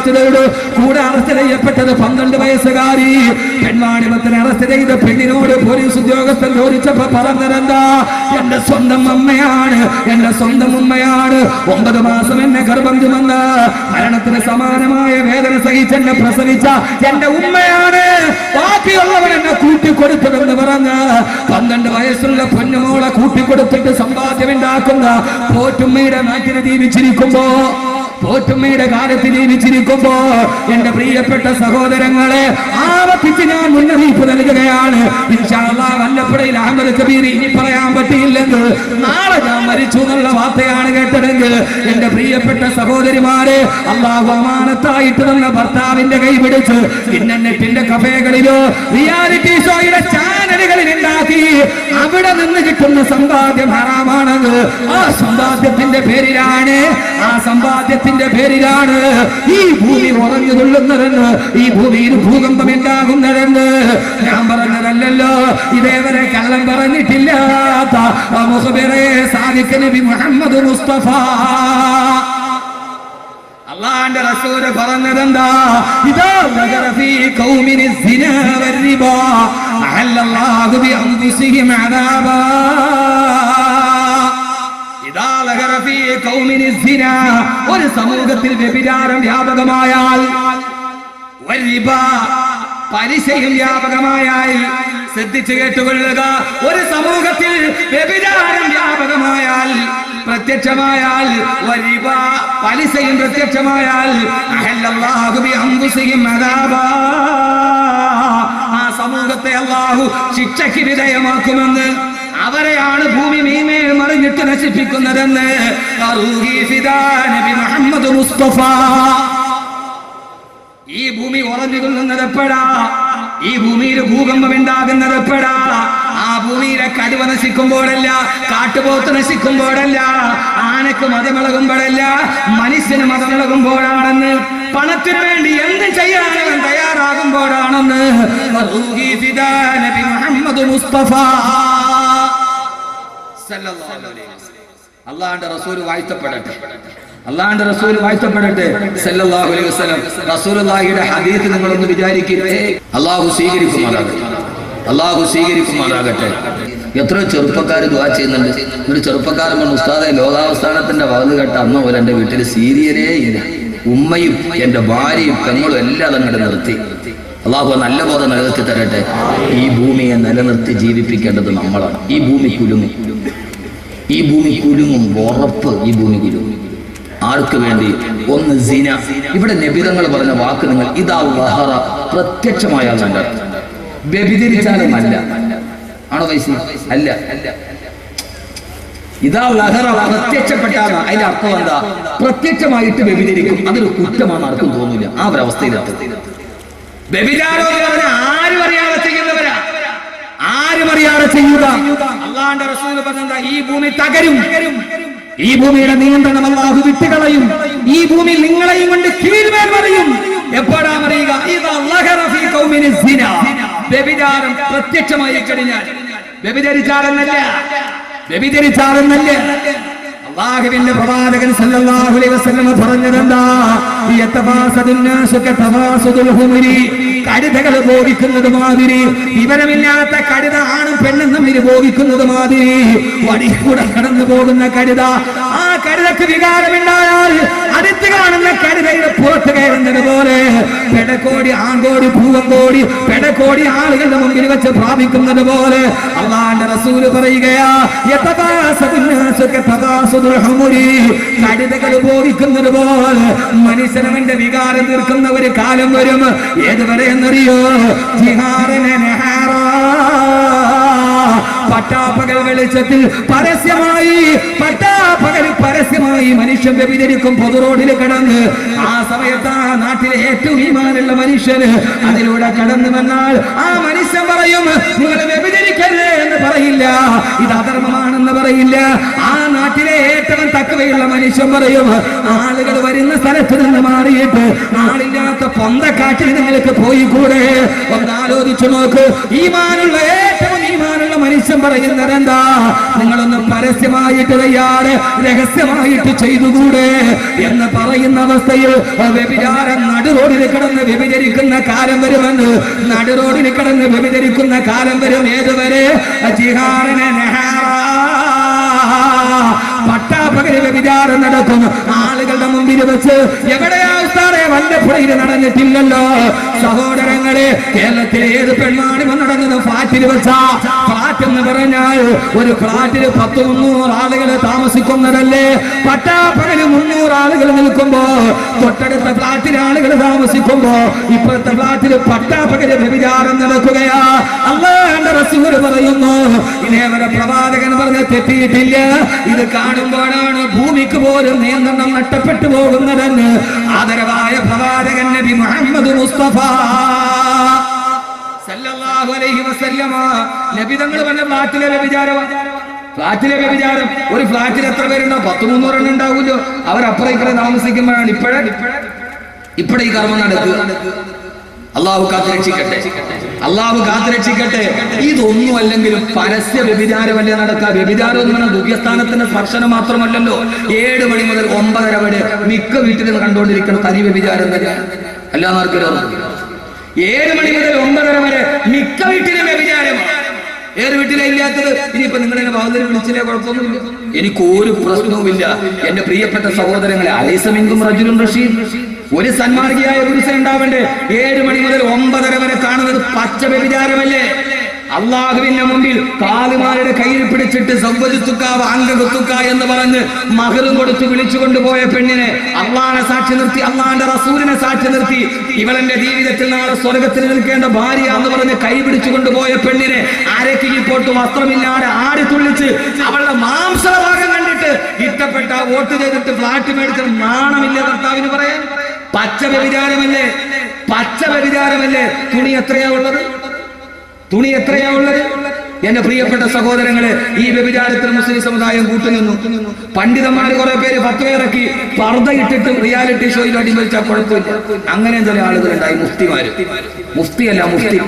Arrest ചെയ്തു കൂടെ arrest ചെയ്യപ്പെട്ടത് പന്ത്രണ്ട് വയസ്സുകാരി. പെൺവാണിപത്തിന് അറസ്റ്റ് ചെയ്ത പെണ്ണിനോട് പോലീസ് ഉദ്യോഗസ്ഥൻ ചോദിച്ചപ്പോ പറഞ്ഞതെന്താ? എന്റെ സ്വന്തം അമ്മയാണ് എന്റെ സ്വന്തം ഉമ്മയാണ്. ഒമ്പത് മാസം എന്നെ ഗർഭം ചുമന്ന് മരണത്തിന് സമാനമായ വേദന സഹിച്ച് എന്നെ പ്രസവിച്ച എന്റെ ഉമ്മയാണ്. ബാക്കിയുള്ളവർ എന്നെ കൂട്ടിക്കൊടുത്തതെന്ന് പറഞ്ഞ് പന്ത്രണ്ട് വയസ്സുള്ള പൊന്നുമോളെ കൂട്ടിക്കൊടുത്തിട്ട് സമ്പാദ്യമുണ്ടാക്കുന്ന പോറ്റുമ്മയുടെ നാട്ടിന് ജീവിച്ചിരിക്കുമ്പോ പോറ്റുമ്മയുടെ കാലത്ത് ജീവിച്ചിരിക്കുമ്പോ എന്റെ പ്രിയപ്പെട്ട സഹോദരങ്ങളെ ആവർത്തിച്ച് ഞാൻ മുന്നറിയിപ്പ് നൽകുകയാണ്. വല്ലപ്പുഴയിൽ അഹമ്മദ് കബീർ ഇനി പറയാൻ പറ്റിയില്ലെന്ന് നാളെ ഞാൻ മരിച്ചു എന്നുള്ള വാർത്തയാണ് കേട്ടതെങ്കിൽ എന്റെ പ്രിയപ്പെട്ട സഹോദരിമാരെ അള്ളാഹു അമാനത്തായിട്ട് തന്ന ഭർത്താവിന്റെ കൈ പിടിച്ച് പിന്നെ കഫേകളിലോ റിയാലിറ്റി ഷോയുടെ ചാനലുകളിൽ ഉണ്ടാക്കി അവിടെ നിന്ന് കിട്ടുന്ന സമ്പാദ്യം ഹറാമാണെന്ന് ആ സമ്പാദ്യത്തിന്റെ പേരിലാണ്. ആ സമ്പാദ്യത്തിന്റെ പേരിലാണ് ഈ ഭൂമി ഉറഞ്ഞു തുള്ളുന്നതെന്ന് ഈ ഭൂമിയിൽ ഭൂകമ്പം ഉണ്ടാകുന്നതെന്ന് ഞാൻ പറഞ്ഞതല്ലല്ലോ. ഇതേവരെ കള്ളം പറഞ്ഞിട്ടില്ലാത്ത സാദിഖ് നബി മുഹമ്മദ് മുസ്തഫ. അള്ളാന്റെ റസൂൽ പറഞ്ഞതെന്താ? ഇതാ നഗര ഫീ ഖൗമിനി സിന വരിബാ അഹല്ലല്ലാഹു ബി അൻഫുസിഹിം അദാബാ. ഇതാ നഗര ഫീ സിന ഒരു സമൂഹത്തിൽ വ്യഭിചാരം വ്യാപകമായാൽ വരിബ പലിശയും വ്യാപകമായാൽ ശ്രദ്ധിച്ചു കേട്ടുകൊള്ളുക ഒരു സമൂഹത്തിൽ വ്യഭിചാരം വ്യാപകമായാൽ പ്രത്യക്ഷമായാൽ പലിശയും പ്രത്യക്ഷമായാൽ. ആ സമൂഹത്തെ അള്ളാഹു ശിക്ഷയ്ക്ക് വിധേയമാക്കുമെന്ന് അവരെയാണ് ഭൂമി മീമേൽ മറിഞ്ഞിട്ട് നശിപ്പിക്കുന്നതെന്ന് മുസ്തഫ. ഈ ഭൂമി ഉറഞ്ഞു കൊള്ളുന്നത് എപ്പോഴാ? ഈ ഭൂമിയിൽ ഭൂകമ്പം ഉണ്ടാകുന്നത് എപ്പോഴാ ആ ഭൂമിയിലെ കടുവ നശിക്കുമ്പോഴല്ല കാട്ടുപോത്ത് നശിക്കുമ്പോഴല്ല ആനക്ക് മതമിളകുമ്പോഴല്ല മനുഷ്യന് മതമിളകുമ്പോഴാണെന്ന് പണത്തിന് വേണ്ടി എന്ത് ചെയ്യാനും തയ്യാറാകുമ്പോഴാണെന്ന് മുഹമ്മദ് മുസ്തഫ. അള്ളാഹുന്റെ റസൂൽ വാഴ്ത്തപ്പെടട്ടെ അള്ളാഹുന്റെ റസൂൽ വാഴ്ത്തപ്പെടട്ടെ. സല്ലല്ലാഹു അലൈഹി വസല്ലം. റസൂലുള്ളാഹിയുടെ ഹദീസ് നിങ്ങളൊന്ന് വിചാരിക്കട്ടെ അള്ളാഹു സ്വീകരിക്കുമാറാകട്ടെ. അള്ളാഹു സ്വീകരിക്കുമാറാകട്ടെ. എത്ര ചെറുപ്പക്കാർ ദുവാ ചെയ്യുന്നുണ്ട്. ഒരു ചെറുപ്പക്കാരൻ പറഞ്ഞു ഉസ്താദെ ലോകാവസ്ഥാനത്തിന്റെ വകുതി കേട്ട അന്ന് പോലെ എന്റെ വീട്ടിൽ സീരിയരേ ഇല്ല. ഉമ്മയും എന്റെ ഭാര്യയും പെങ്ങളും എല്ലാം അങ്ങോട്ട് നിർത്തി. അള്ളാഹു നല്ല ബോധം നിലനിർത്തി തരട്ടെ. ഈ ഭൂമിയെ നിലനിർത്തി ജീവിപ്പിക്കേണ്ടത് നമ്മളാണ്. ഈ ഭൂമി കുലുങ്ങും. ഈ ഭൂമി കുലുങ്ങും. ഉറപ്പ് ഈ ഭൂമി കുലുങ്ങും. ആർക്ക് വേണ്ടി? ഒന്ന് സീന. ഇവിടെ നബിതങ്ങൾ പറഞ്ഞ വാക്ക് നിങ്ങൾ ഇതാ വഹറ പ്രത്യക്ഷമായാൽ നല്ല വ്യഭിചരിച്ചാലും അല്ല ആണോ വൈസി? അല്ല. ഇതാ ലഹറ പ്രത്യക്ഷപ്പെട്ടാണ്. അതിന്റെ അർത്ഥം എന്താ? പ്രത്യക്ഷമായിട്ട് വ്യഭിചരിക്കും. അതൊരു കുറ്റമാണ് ആർക്കും തോന്നില്ല ആ എന്ന് പറഞ്ഞാൽ ആരും അറിയാതെ ചെയ്യുന്നവരാ. ആരും അറിയാതെ ചെയ്യുക അള്ളാന്റെ റസൂൽ പറഞ്ഞ ഈ ഭൂമി തകരും. ഈ ഭൂമിയുടെ നിയന്ത്രണം അള്ളാഹു വിട്ടുകളയും. ഈ ഭൂമി നിങ്ങളെയും കൊണ്ട് കീഴ്മേൽ പറയും എപ്പോഴാ പറയുക. വ്യഭിചാരം പ്രത്യക്ഷമായി കഴിഞ്ഞാൽ. വ്യഭിചരിച്ചാലെന്നല്ല. വ്യഭിചരിച്ചാലെന്നല്ല. പ്രവാചകൻ സല്ലല്ലാഹു അലൈഹി വസല്ലം പറഞ്ഞതെന്താ? തവാസുദുൽ കഴുതകൾ ഭോഗിക്കുന്നത് മാതിരി. വിവരമില്ലാത്ത കഴുത ആണും പെണ്ണും തമ്മിൽ ഭോഗിക്കുന്നത് മാതിരി. വടിക്കൂടെ കടന്നു പോകുന്ന കഴുത. ആ കഴുതക്ക് വികാരമുണ്ടായാൽ അടുത്ത് കാണുന്ന കരുതയുടെ പുറത്ത് കയറുന്നത് പോലെ പെടക്കോടി ആങ്കോടി പൂവങ്കോടി പെടക്കോടി ആളുകളുടെ മുമ്പിൽ വെച്ച് പ്രാപിക്കുന്നത് പോലെ അള്ളാന്റെ റസൂൽ പറയുകയാ ഭോഗിക്കുന്നത് പോലെ മനുഷ്യനവന്റെ വികാരം തീർക്കുന്ന ഒരു കാലം വരും. ഏതുവരെ എന്നറിയോ? ജിഹാറിനെ പട്ടാപ്പകൽ വെളിച്ചത്തിൽ പരസ്യമായി പട്ടാപ്പകൽ മനുഷ്യൻ വ്യഭിചരിക്കും പൊതു റോഡിൽ കടന്ന്. ആ സമയത്ത് ആ നാട്ടിലെ ഏറ്റവും ഈമാനുള്ള മനുഷ്യന് അതിലൂടെ കടന്നു വന്നാൽ ആ മനുഷ്യൻ പറയും നിങ്ങൾ വ്യഭിചരിക്കരുത് എന്ന് പറയില്ല. ഇത് അധർമ്മമാണെന്ന് പറയില്ല. ആ നാട്ടിലെ ഏറ്റവും തക്കവയുള്ള മനുഷ്യൻ പറയും ആളുകൾ വരുന്ന സ്ഥലത്ത് നിന്ന് മാറിയിട്ട് ആളില്ലാത്ത പൊന്തക്കാട്ടിൽ നിങ്ങൾക്ക് പോയി കൂടെ? ഒന്ന് ആലോചിച്ചു നോക്ക്. ഈമാനുള്ള ഏറ്റവും ഈമാനുള്ള മനുഷ്യൻ പറയുന്നത് എന്താ നിങ്ങളൊന്ന് പരസ്യമായിട്ട് തയ്യാറ് രഹസ്യമായിട്ട് ചെയ്തുകൂടെ എന്ന് പറയുന്ന അവസ്ഥയിൽ വ്യഭിചാരം നടുറോഡിൽ കിടന്ന് വ്യഭിചരിക്കുന്ന കാലം വരുമെന്ന് നടുറോഡിൽ കിടന്ന് വ്യഭിചരിക്കുന്ന കാലം വരും ഏതുവരെ? ജിഹാറിനെ വ്യഭിചാരം നടക്കും. ആളുകളുടെ മുമ്പിൽ വെച്ച് എവിടെയാ വല്ലപ്പുഴയിൽ നടന്നിട്ടില്ലല്ലോ. സഹോദരങ്ങളെ കേരളത്തിലെ ഏത് പെൺമാണിമ നടന്നത്? ഫ്ലാറ്റിൽ എന്ന് പറഞ്ഞാൽ ഒരു ഫ്ലാറ്റിൽ പത്ത് മുന്നൂറ് ആളുകൾ താമസിക്കുന്നതല്ലേ? ആളുകൾ നിൽക്കുമ്പോ തൊട്ടടുത്ത ഫ്ലാറ്റിൽ ആളുകൾ താമസിക്കുമ്പോ ഇപ്പോഴത്തെ ഫ്ലാറ്റിൽ പട്ടാപകര വ്യഭിചാരം നടക്കുകയാ. അല്ലാണ്ട് റസൂര് പറയുന്നു ഇതേവരെ പ്രവാചകൻ പറഞ്ഞ തെറ്റിയിട്ടില്ല. ഇത് കാണുമ്പോഴാണ് ഭൂമിക്ക് പോലും നിയന്ത്രണം നഷ്ടപ്പെട്ടു പോകുന്നതെന്ന് ആദരവായ പ്രവാചകൻ നബി മുഹമ്മദ് മുസ്തഫ. സല്ലല്ലാഹു അലൈഹി വസല്ലമ നബി തങ്ങൾ പറഞ്ഞ ഫ്ലാറ്റിലെ വ്യഭിചാരം ഫ്ലാറ്റിലെ വ്യഭിചാരം ഒരു ഫ്ലാറ്റിൽ എത്ര പേരുണ്ടോ? പത്ത് മുന്നൂറെണ്ണം ഉണ്ടാവുമല്ലോ. അവരപ്പുറം ഇപ്പുറം താമസിക്കുമ്പോഴാണ് ഇപ്പോഴേ. ഇപ്പോഴേ ഈ കർമ്മം നടക്കുക. അള്ളാഹു കാത്തുരക്ഷിക്കട്ടെ. അള്ളാഹു കാത്തുരക്ഷിക്കട്ടെ. ഇതൊന്നും അല്ലെങ്കിലും പരസ്യ വ്യഭിചാരമല്ലേ നടക്കുക. വ്യഭിചാരം എന്ന് പറഞ്ഞാൽ ദുഃഖസ്ഥാനത്തിന്റെ സ്പർശനം മാത്രമല്ലല്ലോ. ഏഴ് മണി മുതൽ ഒമ്പതര വരെ മിക്ക വീട്ടിലും കണ്ടുകൊണ്ടിരിക്കുന്ന തനി വ്യഭിചാരം തന്നെ. അല്ലാന്നർക്കല്ലോ ഏഴ് മണി മുതൽ ഒമ്പതര വരെ മിക്ക വീട്ടിലും വ്യഭിചാരമാണ്. ഏത് വീട്ടിലെ ഇല്ലാത്തത് ഇനിയിപ്പോ നിങ്ങൾ എന്നെ ബാഹുദരി വിളിച്ചില്ലേ? കുഴപ്പമൊന്നുമില്ല. എനിക്ക് ഒരു പ്രശ്നവുമില്ല. എന്റെ പ്രിയപ്പെട്ട സഹോദരങ്ങളെ അലൈസമെങ്കും റജുലും റഷീദ്. ഒരു സന്മാർഗിയായ പുരുഷൻ ഉണ്ടാവണ്ടേ? ഏഴ് മണി മുതൽ ഒമ്പതര വരെ കാണുന്നത് പച്ച വ്യഭിചാരമല്ലേ അള്ളാഹുവിന്റെ മുമ്പിൽ കാലുമാരുടെ കയ്യിൽ പിടിച്ചിട്ട് സൗവജുത്തുക്ക അംഗകുത്തുക്ക എന്ന് പറഞ്ഞ് മകളും കൊടുത്ത് വിളിച്ചു കൊണ്ടുപോയ പെണ്ണിനെ അള്ളാഹനെ സാക്ഷി നിർത്തി അള്ളാന്റെ റസൂലിനെ സാക്ഷി നിർത്തി. ഇവളെന്റെ ജീവിതത്തിൽ നാളെ സ്വർഗത്തിൽ നിൽക്കേണ്ട ഭാര്യ എന്ന് പറഞ്ഞ് കൈ പിടിച്ചു കൊണ്ടുപോയ പെണ്ണിനെ അരക്കിൽ പോട്ട് വസ്ത്രമില്ലാതെ ആടി തുള്ളിച്ച് അവളുടെ മാംസഭാഗം കണ്ടിട്ട് ഇഷ്ടപ്പെട്ട വോട്ട് ചെയ്തിട്ട് ഫ്ലാറ്റ് മേടിച്ച നാണമില്ല ഭർത്താവിന് പറയാൻ. പച്ച വ്യഭിചാരമല്ലേ? പച്ച വ്യഭിചാരമല്ലേ? തുണി എത്രയാ ഉള്ളത്? തുണി എത്രയാ ഉള്ളത്? എന്റെ പ്രിയപ്പെട്ട സഹോദരങ്ങളെ ഈ വ്യഭിചാരത്തിൽ മുസ്ലിം സമുദായം കൂട്ടുനിന്നു. പണ്ഡിതന്മാർ കുറെ പേര് പത്തുപേരക്കി പർദ്ദ ഇട്ടിട്ട് റിയാലിറ്റി ഷോയിൽ അടിമരിച്ചാൽ കുഴപ്പമില്ല. അങ്ങനെ ചില ആളുകളുണ്ടായി മുഫ്തിമാര്. മുഫ്തിയല്ല മുഫ്തി.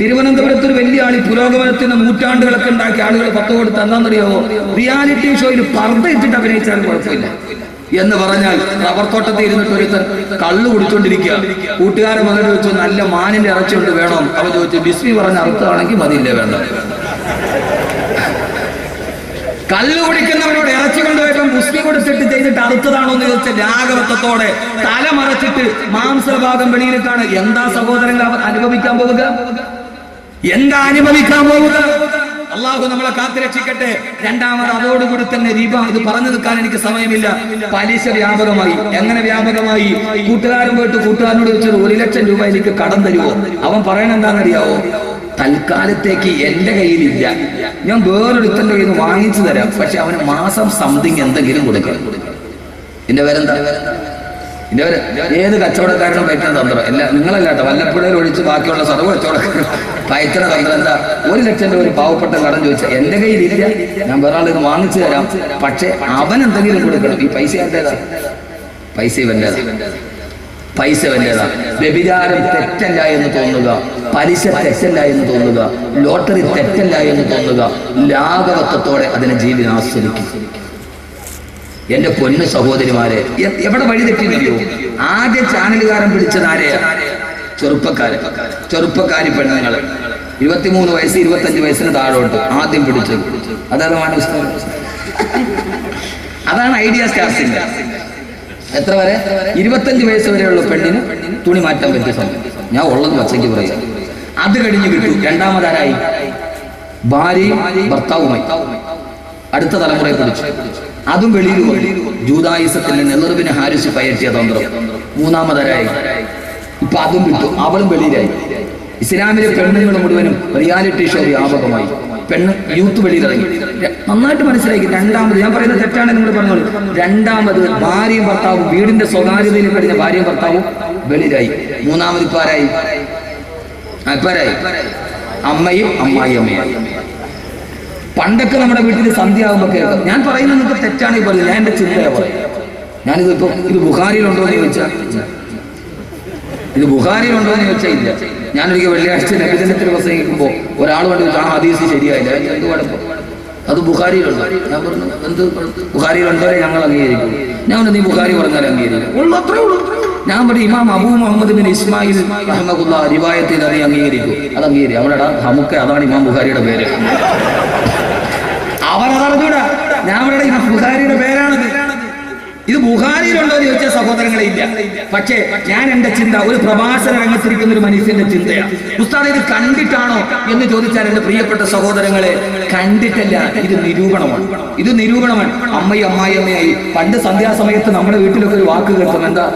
തിരുവനന്തപുരത്ത് ഒരു വലിയ ആളി പുരോഗമനത്തിന് നൂറ്റാണ്ടുകളൊക്കെ ഉണ്ടാക്കിയ ആളുകൾ പത്ത് കൊടുത്ത് എന്താണെന്നറിയാമോ റിയാലിറ്റി ഷോയിൽ പർദ്ദ ഇട്ടിട്ട് അഭിനയിച്ചാലും കുഴപ്പമില്ല. എന്ന് പറഞ്ഞാൽ റബ്ബർ തോട്ടത്തിൽ ഇരുന്നിട്ട് ഒരുത്തൻ കള്ളു കുടിച്ചോണ്ടിരിക്കുക. കൂട്ടുകാരൻ വന്നിട്ട് ചോദിച്ചു നല്ല മാനിന്റെ ഇറച്ചിയുണ്ട് വേണം? അവ ചോദിച്ചു ബിസ്മി പറഞ്ഞ അർത്ഥമാണെങ്കിൽ മതിയില്ലേ വേണ്ട. കള്ളു കുടിക്കുന്നവരോട് ഇറച്ചി കൊണ്ടുപോയപ്പം ബിസ്മി കൊടുത്തിട്ട് ചെയ്തിട്ട് അറുത്തതാണോ എന്ന് ചോദിച്ച രാഗവത്വത്തോടെ തല മറച്ചിട്ട് മാംസഭാഗം വെളിയിലിട്ടാണ്. എന്താ സഹോദരങ്ങൾ അവർ അനുഭവിക്കാൻ പോവുക? എന്താ അനുഭവിക്കാൻ പോവുക? അള്ളാഹു നമ്മളെ കാത്തുരക്ഷിക്കട്ടെ. രണ്ടാമത് അതോടുകൂടി തന്നെ രീപ ഇത് പറഞ്ഞു നിൽക്കാൻ എനിക്ക് സമയമില്ല. പലിശ വ്യാപകമായി. എങ്ങനെ വ്യാപകമായി? കൂട്ടുകാരൻ പോയിട്ട് കൂട്ടുകാരനോട് ചോദിച്ചത് ഒരു ലക്ഷം രൂപ എനിക്ക് കടം തരുമോ അവൻ പറയണ എന്താണെന്നറിയാവോ? തൽക്കാലത്തേക്ക് എന്റെ കയ്യിലില്ല. ഞാൻ വേറൊരുത്തന്റെ കയ്യിൽ നിന്ന് വാങ്ങിച്ചു തരാം. പക്ഷെ അവന് മാസം സംതിങ് എന്തെങ്കിലും കൊടുക്കണം. എന്റെ പേരെന്താ? പേര് ഏത് കച്ചവടക്കാരനും പറ്റുന്ന തന്ത്രം. എല്ലാ നിങ്ങളല്ലാട്ടോ വല്ലപ്പുഴയിൽ ഒഴിച്ച് ബാക്കിയുള്ള സർവ കച്ചവടക്കാരും പയറ്റുന്ന തന്ത്രം എന്താ? ഒരു ലക്ഷം രൂപ ഒരു പാവപ്പെട്ട കടം ചോദിച്ചാൽ എന്റെ കയ്യിലില്ല ഞാൻ വേറെ ആളിന് വാങ്ങിച്ചു തരാം. പക്ഷെ അവൻ എന്തെങ്കിലും കൊടുക്കണം. ഈ പൈസ എന്റേതാ? പൈസ ഇവന്റേതാ? പൈസ വല്ലേതാ വ്യഭിചാരം തെറ്റല്ല എന്ന് തോന്നുക. പലിശ തെറ്റല്ല എന്ന് തോന്നുക. ലോട്ടറി തെറ്റല്ല എന്ന് തോന്നുക. ലാഘവത്വത്തോടെ അതിനെ ജീവിതം ആസ്വദിക്കും. എന്റെ പൊന്നു സഹോദരിമാരെ എവിടെ വഴി തെറ്റിയോ ആദ്യ ചാനലുകാരൻ പിടിച്ചത് ആരെയാ? ചെറുപ്പക്കാര് ചെറുപ്പക്കാരി പെണ്ണുങ്ങൾ. ഇരുപത്തിമൂന്ന് വയസ്സ് ഇരുപത്തഞ്ച് വയസ്സിന് താഴോട്ട് ആദ്യം പിടിച്ചത് അതാണ് മാനവസ്ഥാനം അതാണ് ഐഡിയ സ്റ്റാർസിന്റെ എത്ര വരെ? ഇരുപത്തഞ്ച് വയസ്സ് വരെയുള്ള പെണ്ണിന് തുണി മാറ്റാൻ പറ്റിയ സമയം. ഞാൻ ഉള്ളത് പച്ചയ്ക്ക് പറയാം. അത് കഴിഞ്ഞ് വിട്ടു. രണ്ടാമതാരായി? ഭാര്യയും ഭർത്താവുമായി. അടുത്ത തലമുറയെ പിടിച്ചു അതും വെളിയിൽ പോയി. ജൂതായുസത്തിൽ നെഹ്റുവിന് ഹാരിസ് പയറ്റിയ തന്ത്രം. മൂന്നാമതരായി? ഇപ്പൊ അതും വിട്ടു. അവളും വെളിയിലായി. ഇസ്ലാമിലെ പെണ്ണുങ്ങൾ മുഴുവനും റിയാലിറ്റി ഷോ വ്യാപകമായി. പെണ്ണ് യൂത്ത് വെളിയിലിറങ്ങി. നന്നായിട്ട് മനസ്സിലാക്കി. രണ്ടാമത് ഞാൻ പറയുന്നത് തെറ്റാണ് നിങ്ങൾ പറഞ്ഞോളൂ. രണ്ടാമത് ഭാര്യയും ഭർത്താവും വീടിന്റെ സ്വകാര്യതയിൽ കഴിഞ്ഞ ഭാര്യയും ഭർത്താവും വെളിയിലായി. മൂന്നാമത് ഇപ്പൊ ആരായി? ആ, ഇപ്പൊ ആരായി? അമ്മയും അമ്മായി അമ്മയായി പണ്ടൊക്കെ നമ്മുടെ വീട്ടിൽ സന്ധ്യ ആകുമ്പോൾ കേൾക്കാം. ഞാൻ പറയുന്നത് നിങ്ങൾക്ക് തെറ്റാണ് ഈ പറയുന്നത്. ഞാൻ എന്റെ ചിന്തയാ പറയും ഞാനിത് ഇപ്പൊ ഇത് ബുഹാരിയിലുണ്ടോ എന്ന് ചോദിച്ചാൽ ഇത് ബുഹാരിയിലുണ്ടോ എന്ന് ചോദിച്ചാൽ ഇല്ല. ഞാനൊരിക്കൽ വെള്ളിയാഴ്ച നബിദിനത്തിൽ പ്രസംഗിക്കുമ്പോൾ ഒരാൾ കൊണ്ട് ആ ഹദീസ് ശരിയായില്ല. എന്ത് കുഴപ്പം. അത് ബുഹാരിയിലുണ്ട് ഞാൻ പറഞ്ഞു എന്ത് ബുഹാരിയിലുണ്ടോ ഞങ്ങൾ അംഗീകരിക്കും. ഞാൻ നീ ബുഹാരി പറഞ്ഞാൽ അംഗീകരിക്കും. ഉള്ളു അത്രേ ഉള്ളൂ. ഞാൻ പറഞ്ഞു ഇമാം അബൂ മുഹമ്മദ് ബിൻ ഇസ്മായിൽ അഹമ്മദുള്ള റിവായത്തിൽ ചെയ്ത് അംഗീകരിക്കും അത് അംഗീകരിക്കും. അവിടെ നമുക്ക് അതാണ് ഇമാം ബുഹാരിയുടെ പേര്. അവരതറിഞ്ഞൂടാ ഞാൻ ഇവിടെ ഇമാം ബുഹാരിയുടെ പേരാണത്. ഇത് ബുഹാരിയിലുണ്ടോ എന്ന് ചോദിച്ച സഹോദരങ്ങളെ ഇല്ല പക്ഷേ ഞാൻ എന്റെ ചിന്ത ഒരു പ്രഭാഷണ രംഗത്തിരിക്കുന്ന ഒരു മനുഷ്യന്റെ ചിന്തയാണ്. ഉസ്താദ് ഇത് കണ്ടിട്ടാണോ എന്ന് ചോദിച്ചാൽ എന്റെ പ്രിയപ്പെട്ട സഹോദരങ്ങളെ കണ്ടിട്ടല്ല ഇത് നിരൂപണമാണ്. ഇത് നിരൂപണമാണ്. അമ്മയും അമ്മായിയമ്മയായി പണ്ട് സന്ധ്യാസമയത്ത് നമ്മുടെ വീട്ടിലൊക്കെ ഒരു വാക്ക് കേൾക്കും എന്താ?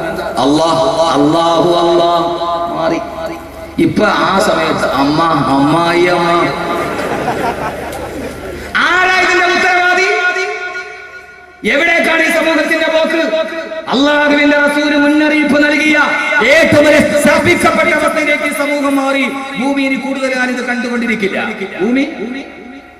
അള്ളാഹ് അള്ളാഹു അള്ളാഹ് മാറി. ഇപ്പൊ ആ സമയത്ത് അമ്മ അമ്മായി അമ്മ. എവിടേക്കാണ് ഈ സമൂഹത്തിന്റെ പോക്ക്? അള്ളാഹുവിന്റെ റസൂൽ മുന്നറിയിപ്പ് നൽകിയ ഏറ്റവും സ്ഥാപിക്കപ്പെട്ട അവസ്ഥയിലേക്ക് സമൂഹം മാറി. ഭൂമി ഇനി കൂടുതൽ കാലം ഇത് കണ്ടുകൊണ്ടിരിക്കില്ല. ഭൂമി?